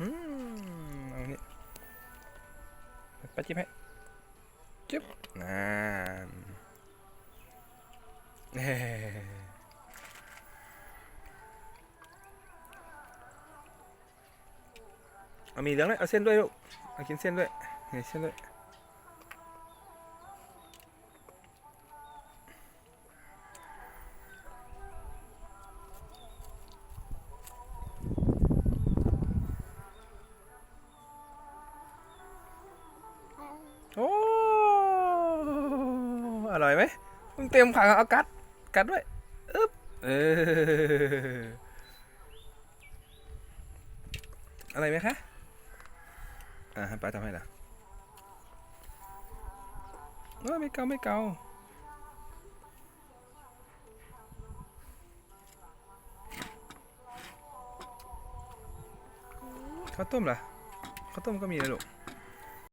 อืมเอานี่ปจิ้มให้จิ๊บนั่นเฮ่เอามีเหลืองเลยเอาเส้นด้วยลูกเอากินเส้นด้วยเส้นด้วย อร่อยไหมมึงเต็มขังเอากัด กัดด้วยอึ๊บเอออะไรไหมคะ อ่าให้ป้าทำให้ละเออไม่เกาไม่เกาข้าวต้มล่ะข้าวต้มก็มีนะลูก